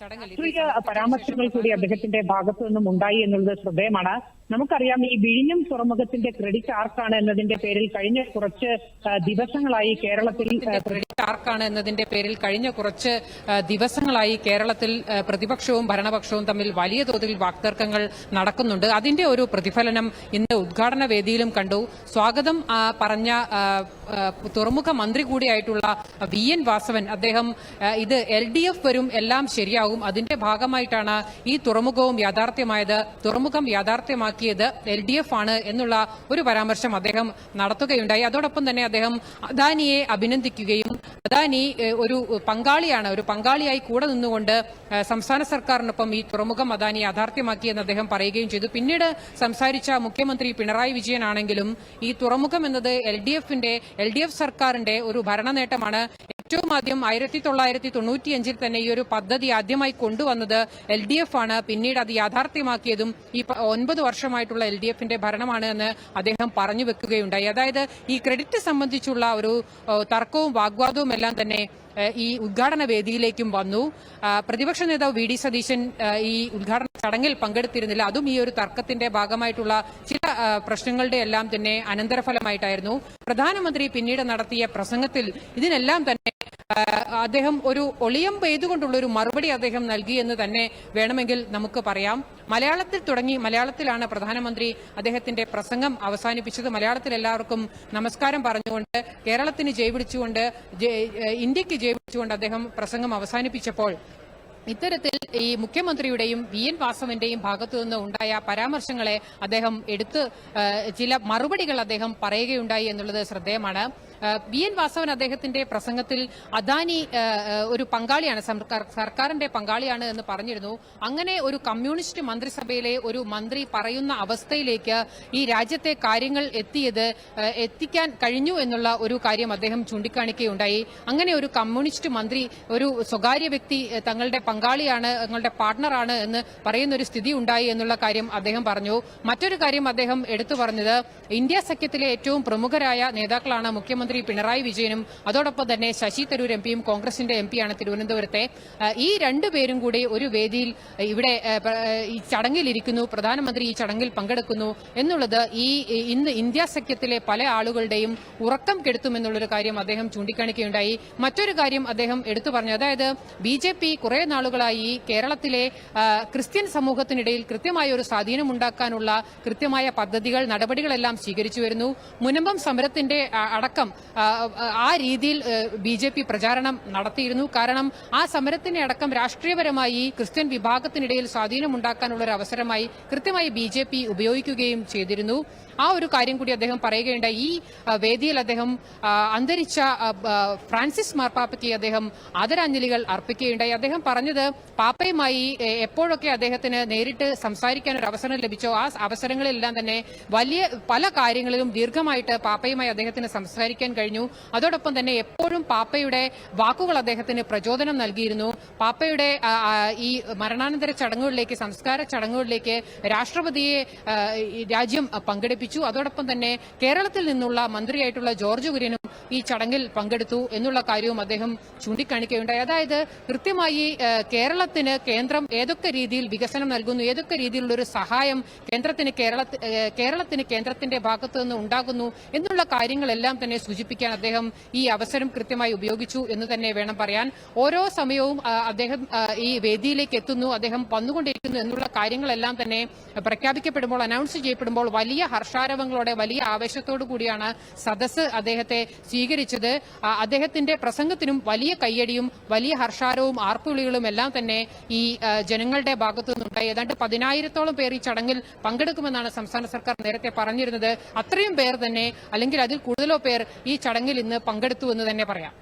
രാഷ്ട്രീയ പരാമർശങ്ങൾ കൂടി അദ്ദേഹത്തിന്റെ ഭാഗത്തു നിന്നും ഉണ്ടായി എന്നുള്ളത് ശ്രദ്ധേയമാണ്. നമുക്കറിയാം ഈ വിഴിഞ്ഞം തുറമുഖത്തിന്റെ ക്രെഡിറ്റ് ആർക്കാണ് എന്നതിന്റെ പേരിൽ കഴിഞ്ഞ കുറച്ച് ദിവസങ്ങളായി കേരളത്തിൽ ആർക്കാണ് എന്നതിന്റെ പേരിൽ കഴിഞ്ഞ കുറച്ച് ദിവസങ്ങളായി കേരളത്തിൽ പ്രതിപക്ഷവും ഭരണപക്ഷവും തമ്മിൽ വലിയ തോതിൽ വാക്തർക്കങ്ങൾ നടക്കുന്നുണ്ട്. അതിന്റെ ഒരു പ്രതിഫലനം ഇന്ന് ഉദ്ഘാടന വേദിയിലും കണ്ടു. സ്വാഗതം പറഞ്ഞ തുറമുഖ മന്ത്രി കൂടിയായിട്ടുള്ള വി എൻ വാസവൻ. അദ്ദേഹം ഇത് എൽ ഡി എഫ് വരും എല്ലാം ശരിയാകും. അതിന്റെ ഭാഗമായിട്ടാണ് ഈ തുറമുഖവും യാഥാർത്ഥ്യമായത്. തുറമുഖം യാഥാർത്ഥ്യമാക്കിയത് എൽ ഡി എഫ് ആണ് എന്നുള്ള ഒരു പരാമർശം അദ്ദേഹം നടത്തുകയുണ്ടായി. അതോടൊപ്പം തന്നെ അദ്ദേഹം അദാനിയെ അഭിനന്ദിക്കുകയും അദാനി ഒരു പങ്കാളിയാണ് ഒരു പങ്കാളിയായി കൂടെ നിന്നുകൊണ്ട് സംസ്ഥാന സർക്കാരിനൊപ്പം ഈ തുറമുഖം അദാനി യാഥാർത്ഥ്യമാക്കിയെന്ന് അദ്ദേഹം പറയുകയും ചെയ്തു. പിന്നീട് സംസാരിച്ച മുഖ്യമന്ത്രി പിണറായി വിജയനാണെങ്കിലും ഈ തുറമുഖം എന്നത് എൽ ഡി സർക്കാരിന്റെ ഒരു ഭരണ ഏറ്റവും ആദ്യം ആയിരത്തി തൊള്ളായിരത്തി തൊണ്ണൂറ്റിയഞ്ചിൽ തന്നെ ഈ ഒരു പദ്ധതി ആദ്യമായി കൊണ്ടുവന്നത് എൽ ഡി എഫ് ആണ്. പിന്നീട് അത് യാഥാർത്ഥ്യമാക്കിയതും ഈ ഒൻപത് വർഷമായിട്ടുള്ള എൽ ഡി എഫിന്റെ ഭരണമാണ് എന്ന് അദ്ദേഹം പറഞ്ഞു വെക്കുകയുണ്ടായി. അതായത് ഈ ക്രെഡിറ്റ് സംബന്ധിച്ചുള്ള ഒരു തർക്കവും വാഗ്വാദവും എല്ലാം തന്നെ ഈ ഉദ്ഘാടന വേദിയിലേക്കും വന്നു. പ്രതിപക്ഷ നേതാവ് വി ഡി സതീശൻ ഈ ഉദ്ഘാടന ചടങ്ങിൽ പങ്കെടുത്തിരുന്നില്ല. അതും ഈ ഒരു തർക്കത്തിന്റെ ഭാഗമായിട്ടുള്ള ചില പ്രശ്നങ്ങളുടെ എല്ലാം തന്നെ അനന്തരഫലമായിട്ടായിരുന്നു. പ്രധാനമന്ത്രി പിന്നീട് നടത്തിയ പ്രസംഗത്തിൽ ഇതിനെല്ലാം തന്നെ അദ്ദേഹം ഒരു ഒളിയം പെയ്തുകൊണ്ടുള്ള ഒരു മറുപടി അദ്ദേഹം നൽകി എന്ന് തന്നെ വേണമെങ്കിൽ നമുക്ക് പറയാം. മലയാളത്തിൽ തുടങ്ങി മലയാളത്തിലാണ് പ്രധാനമന്ത്രി അദ്ദേഹത്തിന്റെ പ്രസംഗം അവസാനിപ്പിച്ചത്. മലയാളത്തിൽ എല്ലാവർക്കും നമസ്കാരം പറഞ്ഞുകൊണ്ട് കേരളത്തിന് ജയ് വിളിച്ചുകൊണ്ട് ജയ്- ഏഹ് ഇന്ത്യയ്ക്ക് ജയവിളിച്ചുകൊണ്ട് അദ്ദേഹം പ്രസംഗം അവസാനിപ്പിച്ചപ്പോൾ ഇത്തരത്തിൽ ഈ മുഖ്യമന്ത്രിയുടെയും വി എൻ വാസവന്റെയും ഭാഗത്തു നിന്ന് ഉണ്ടായ പരാമർശങ്ങളെ അദ്ദേഹം എടുത്ത് ചില മറുപടികൾ അദ്ദേഹം പറയുകയുണ്ടായി എന്നുള്ളത് ശ്രദ്ധേയമാണ്. വി എൻ വാസവൻ അദ്ദേഹത്തിന്റെ പ്രസംഗത്തിൽ അദാനി ഒരു പങ്കാളിയാണ് സർക്കാരിന്റെ പങ്കാളിയാണ് എന്ന് പറഞ്ഞിരുന്നു. അങ്ങനെ ഒരു കമ്മ്യൂണിസ്റ്റ് മന്ത്രിസഭയിലെ ഒരു മന്ത്രി പറയുന്ന അവസ്ഥയിലേക്ക് ഈ രാജ്യത്തെ കാര്യങ്ങൾ എത്തിയത് എത്തിക്കാൻ കഴിഞ്ഞു എന്നുള്ള ഒരു കാര്യം അദ്ദേഹം ചൂണ്ടിക്കാണിക്കുകയുണ്ടായി. അങ്ങനെ ഒരു കമ്മ്യൂണിസ്റ്റ് മന്ത്രി ഒരു സ്വകാര്യ വ്യക്തി തങ്ങളുടെ പങ്കാളിയാണ് തങ്ങളുടെ പാർട്ണറാണ് എന്ന് പറയുന്ന ഒരു സ്ഥിതി ഉണ്ടായി എന്നുള്ള കാര്യം അദ്ദേഹം പറഞ്ഞു. മറ്റൊരു കാര്യം അദ്ദേഹം എടുത്തു പറഞ്ഞത് ഇന്ത്യ സഖ്യത്തിലെ ഏറ്റവും പ്രമുഖരായ നേതാക്കളാണ് മുഖ്യമന്ത്രി പിണറായി വിജയനും അതോടൊപ്പം തന്നെ ശശി തരൂർ എം പിയും കോൺഗ്രസിന്റെ എം പിയാണ് തിരുവനന്തപുരത്തെ. ഈ രണ്ടുപേരും കൂടി ഒരു വേദിയിൽ ഇവിടെ ഈ ചടങ്ങിലിരിക്കുന്നു പ്രധാനമന്ത്രി ഈ ചടങ്ങിൽ പങ്കെടുക്കുന്നു എന്നുള്ളത് ഈ- ഇന്ന് ഇന്ത്യ സഖ്യത്തിലെ പല ആളുകളുടെയും ഉറക്കം കെടുത്തുമെന്നുള്ളൊരു കാര്യം അദ്ദേഹം ചൂണ്ടിക്കാണിക്കുകയുണ്ടായി. മറ്റൊരു കാര്യം അദ്ദേഹം എടുത്തു പറഞ്ഞു അതായത് ബി ജെ പി കുറെ നാളുകളായി കേരളത്തിലെ ക്രിസ്ത്യൻ സമൂഹത്തിനിടയിൽ കൃത്യമായ ഒരു സ്വാധീനം ഉണ്ടാക്കാനുള്ള കൃത്യമായ പദ്ധതികൾ നടപടികളെല്ലാം സ്വീകരിച്ചു വരുന്നു. മുനമ്പം സമരത്തിന്റെ അടക്കം ആ, രീതിയിൽ ബി ജെ പി പ്രചാരണം നടത്തിയിരുന്നു. കാരണം ആ സമരത്തിനെ അടക്കം രാഷ്ട്രീയപരമായി ക്രിസ്ത്യൻ വിഭാഗത്തിനിടയിൽ സ്വാധീനമുണ്ടാക്കാനുള്ള ഒരു അവസരമായി കൃത്യമായി ബി ജെ പി ഉപയോഗിക്കുകയും ചെയ്തിരുന്നു. ആ ഒരു കാര്യം കൂടി അദ്ദേഹം പറയുകയുണ്ടായി. ഈ വേദിയിൽ അദ്ദേഹം അന്തരിച്ച ഫ്രാൻസിസ് മാർപ്പാപ്പയ്ക്ക് അദ്ദേഹം ആദരാഞ്ജലികൾ അർപ്പിക്കുകയുണ്ടായി. അദ്ദേഹം പറഞ്ഞത് പാപ്പയുമായി എപ്പോഴൊക്കെ അദ്ദേഹത്തിന് നേരിട്ട് സംസാരിക്കാൻ ഒരു അവസരം ലഭിച്ചോ ആ അവസരങ്ങളിലെല്ലാം തന്നെ വലിയ പല കാര്യങ്ങളിലും ദീർഘമായിട്ട് പാപ്പയുമായി അദ്ദേഹത്തിന് സംസാരിക്കാൻ കഴിഞ്ഞു. അതോടൊപ്പം തന്നെ എപ്പോഴും പാപ്പയുടെ വാക്കുകൾ അദ്ദേഹത്തിന് പ്രചോദനം നൽകിയിരുന്നു. പാപ്പയുടെ ഈ മരണാനന്തര ചടങ്ങുകളിലേക്ക് സംസ്കാര ചടങ്ങുകളിലേക്ക് രാഷ്ട്രപതിയെ രാജ്യം പങ്കെടുപ്പിച്ചു. അതോടൊപ്പം തന്നെ കേരളത്തിൽ നിന്നുള്ള മന്ത്രിയായിട്ടുള്ള ജോർജ് കുര്യനും ഈ ചടങ്ങിൽ പങ്കെടുത്തു എന്നുള്ള കാര്യവും അദ്ദേഹം ചൂണ്ടിക്കാണിക്കുകയുണ്ടായി. അതായത് കൃത്യമായി കേരളത്തിന് കേന്ദ്രം ഏതൊക്കെ രീതിയിൽ വികസനം നൽകുന്നു ഏതൊക്കെ രീതിയിലുള്ള ഒരു സഹായം കേന്ദ്രത്തിന് കേരളത്തിന് കേന്ദ്രത്തിന്റെ ഭാഗത്തു നിന്ന് ഉണ്ടാകുന്നു എന്നുള്ള കാര്യങ്ങളെല്ലാം തന്നെ സൂചിപ്പിക്കാൻ അദ്ദേഹം ഈ അവസരം കൃത്യമായി ഉപയോഗിച്ചു എന്ന് തന്നെ വേണം പറയാൻ. ഓരോ സമയവും അദ്ദേഹം ഈ വേദിയിലേക്ക് എത്തുന്നു അദ്ദേഹം വന്നുകൊണ്ടിരിക്കുന്നു എന്നുള്ള കാര്യങ്ങളെല്ലാം തന്നെ പ്രഖ്യാപിക്കപ്പെടുമ്പോൾ അനൗൺസ് ചെയ്യപ്പെടുമ്പോൾ വലിയ ഹർഷാരവങ്ങളോടെ വലിയ ആവേശത്തോടു കൂടിയാണ് സദസ്സ് അദ്ദേഹത്തെ സ്വീകരിച്ചത്. അദ്ദേഹത്തിന്റെ പ്രസംഗത്തിനും വലിയ കയ്യടിയും വലിയ ഹർഷാരവും ആർപ്പുവിളികളും എല്ലാം തന്നെ ഈ ജനങ്ങളുടെ ഭാഗത്തു നിന്നുണ്ടായി ഏതാണ്ട് പതിനായിരത്തോളം പേർ ഈ ചടങ്ങിൽ പങ്കെടുക്കുമെന്നാണ് സംസ്ഥാന സർക്കാർ നേരത്തെ പറഞ്ഞിരുന്നത്. അത്രയും പേർ തന്നെ അല്ലെങ്കിൽ അതിൽ കൂടുതലോ പേർ ഈ ചടങ്ങിൽ ഇന്ന് പങ്കെടുത്തു എന്ന് തന്നെ പറയാം.